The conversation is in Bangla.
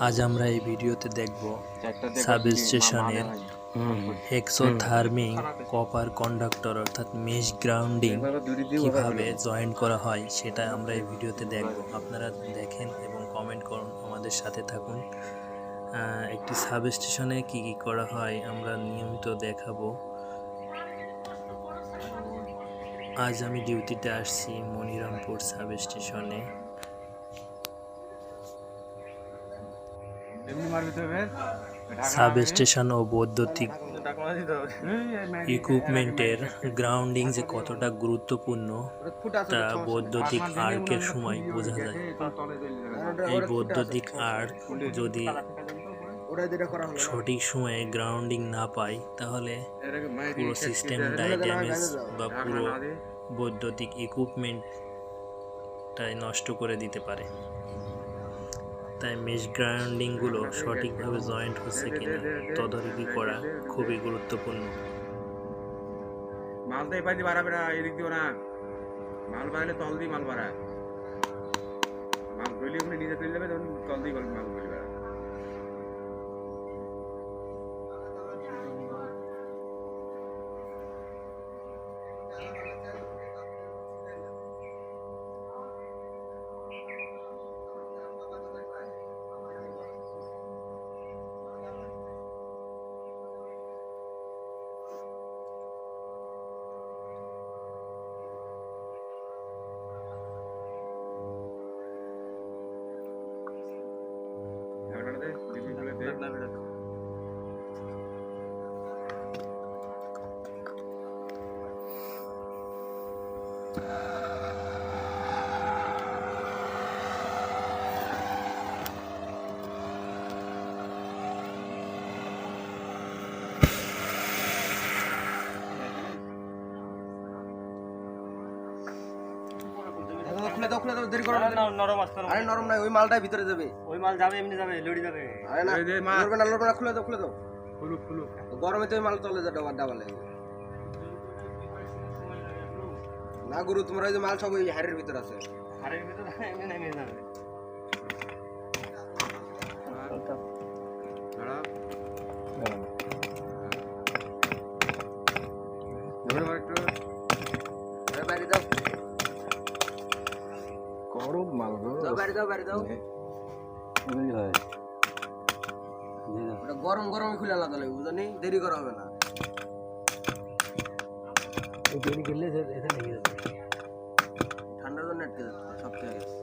আজ আমরা এই ভিডিওতে দেখব চারটা দেখো সাব কি স্টেশনের মা- মা- হেক্সোথার্মিং কপার কন্ডাক্টর অর্থাৎ মেশ গ্রাউন্ডিং কীভাবে জয়েন করা হয় সেটা আমরা এই ভিডিওতে দেখব। আপনারা দেখেন এবং কমেন্ট করুন আমাদের সাথে থাকুন। আহ, একটি সাব স্টেশনে কী কী করা হয় আমরা নিয়মিত দেখাবো। আজ আমি ডিউটিতে আসছি মনিরামপুর সাব সাব স্টেশন ও বৈদ্যুতিক ইকুইপমেন্টের গ্রাউন্ডিং যে কতটা গুরুত্বপূর্ণ, তা বৈদ্যুতিক আর্কের সময় বোঝা যায়। এই বৈদ্যুতিক আর্ক যদি সঠিক সময়ে গ্রাউন্ডিং না পায়, তাহলে পুরো সিস্টেমটাই ড্যামেজ বা পুরো বৈদ্যুতিক ইকুইপমেন্টটাই নষ্ট করে দিতে পারে। তাই মেশ গ্রাউন্ডিংগুলো সঠিকভাবে জয়েন্ট হচ্ছে কিনা, তদারকি করা খুবই গুরুত্বপূর্ণ। মাল তো এবার দিয়ে বাড়াবে না, এদিক দিও না। মাল বাড়ালে তল দিয়ে মাল বাড়ায়। মাল ধরলে ওখানে নিজে তুলে যাবে তখন তল দিয়ে মাল। খুলে দাও খুলে দাও দেরি করো না। নরম আসতে আরে নরম নাই ওই মালটাই ভিতরে যাবে। ওই মাল যাবে এমনি যাবে লড়ি যাবে। আরে না এই দে, মা। লড়বে না লড়বে না খুলে দাও খুলে দাও। খুলুক খুলুক। গরমে তো ওই মাল চলে যায় ডাবা ডাবা লাগে না গুরু তোমার ওই যে মাল সব ওই হাড়ের ভিতর আছে। হাড়ের ভিতরে এমনি নেমে যাবে। গরম মাল গো দাও বাইরে দাও। বাইরে গরম গরমই খুলে আলাদা লাগবে বুঝলি? দেরি করা হবে না। যাবে। ঠান্ডার জন্য আটকে যাচ্ছে সব থেকে